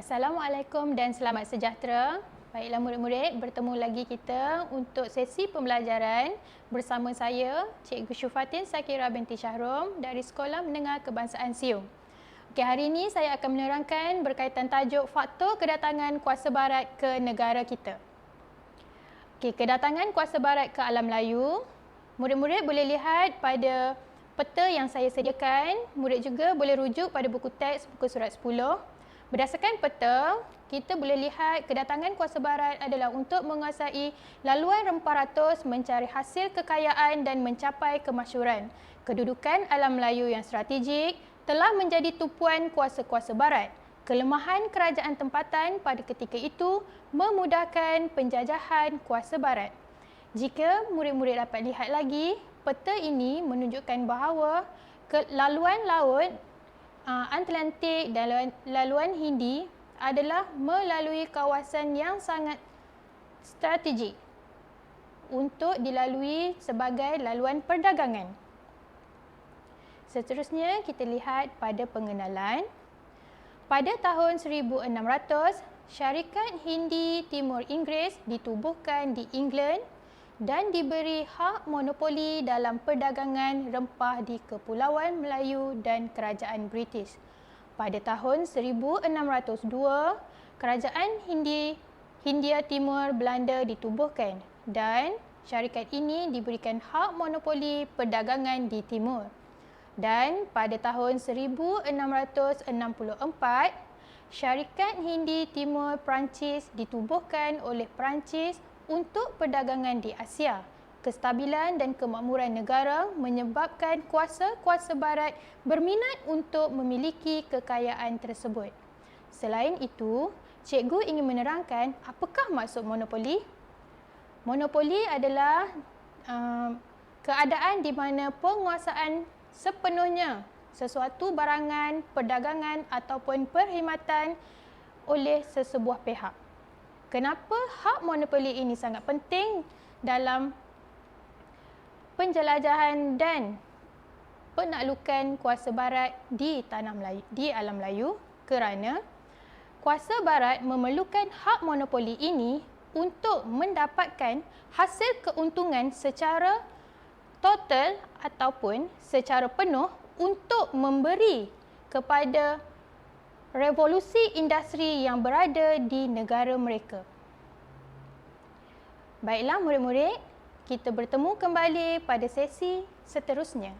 Assalamualaikum dan selamat sejahtera. Baiklah murid-murid, bertemu lagi kita untuk sesi pembelajaran bersama saya, Cikgu Syufatin Sakira binti Syahrom dari Sekolah Menengah Kebangsaan Siung. Okey, hari ini saya akan menerangkan berkaitan tajuk faktor kedatangan kuasa barat ke negara kita. Okey, kedatangan kuasa barat ke alam Melayu, murid-murid boleh lihat pada peta yang saya sediakan. Murid juga boleh rujuk pada buku teks buku surat 10 Berdasarkan peta, kita boleh lihat kedatangan kuasa barat adalah untuk menguasai laluan rempah ratus mencari hasil kekayaan dan mencapai kemasyuran. Kedudukan alam Melayu yang strategik telah menjadi tupuan kuasa-kuasa barat. Kelemahan kerajaan tempatan pada ketika itu memudahkan penjajahan kuasa barat. Jika murid-murid dapat lihat lagi, peta ini menunjukkan bahawa laluan laut Atlantik dan laluan, laluan Hindi adalah melalui kawasan yang sangat strategik untuk dilalui sebagai laluan perdagangan. Seterusnya kita lihat pada pengenalan. Pada tahun 1600, Syarikat Hindi Timur Inggeris ditubuhkan di England dan diberi hak monopoli dalam perdagangan rempah di Kepulauan Melayu dan Kerajaan British. Pada tahun 1602, Kerajaan Hindi Hindia Timur Belanda ditubuhkan dan syarikat ini diberikan hak monopoli perdagangan di timur. Dan pada tahun 1664, Syarikat Hindi Timur Perancis ditubuhkan oleh Perancis untuk perdagangan di Asia. Kestabilan dan kemakmuran negara menyebabkan kuasa-kuasa barat berminat untuk memiliki kekayaan tersebut. Selain itu, cikgu ingin menerangkan apakah maksud monopoli? Monopoli adalah uh, keadaan di mana penguasaan sepenuhnya sesuatu barangan, perdagangan ataupun perkhidmatan oleh sesebuah pihak. Kenapa hak monopoli ini sangat penting dalam penjelajahan dan penaklukan kuasa barat di tanah Melayu, di alam Melayu? Kerana kuasa barat memerlukan hak monopoli ini untuk mendapatkan hasil keuntungan secara total ataupun secara penuh untuk memberi kepada revolusi industri yang berada di negara mereka. Baiklah murid-murid, kita bertemu kembali pada sesi seterusnya.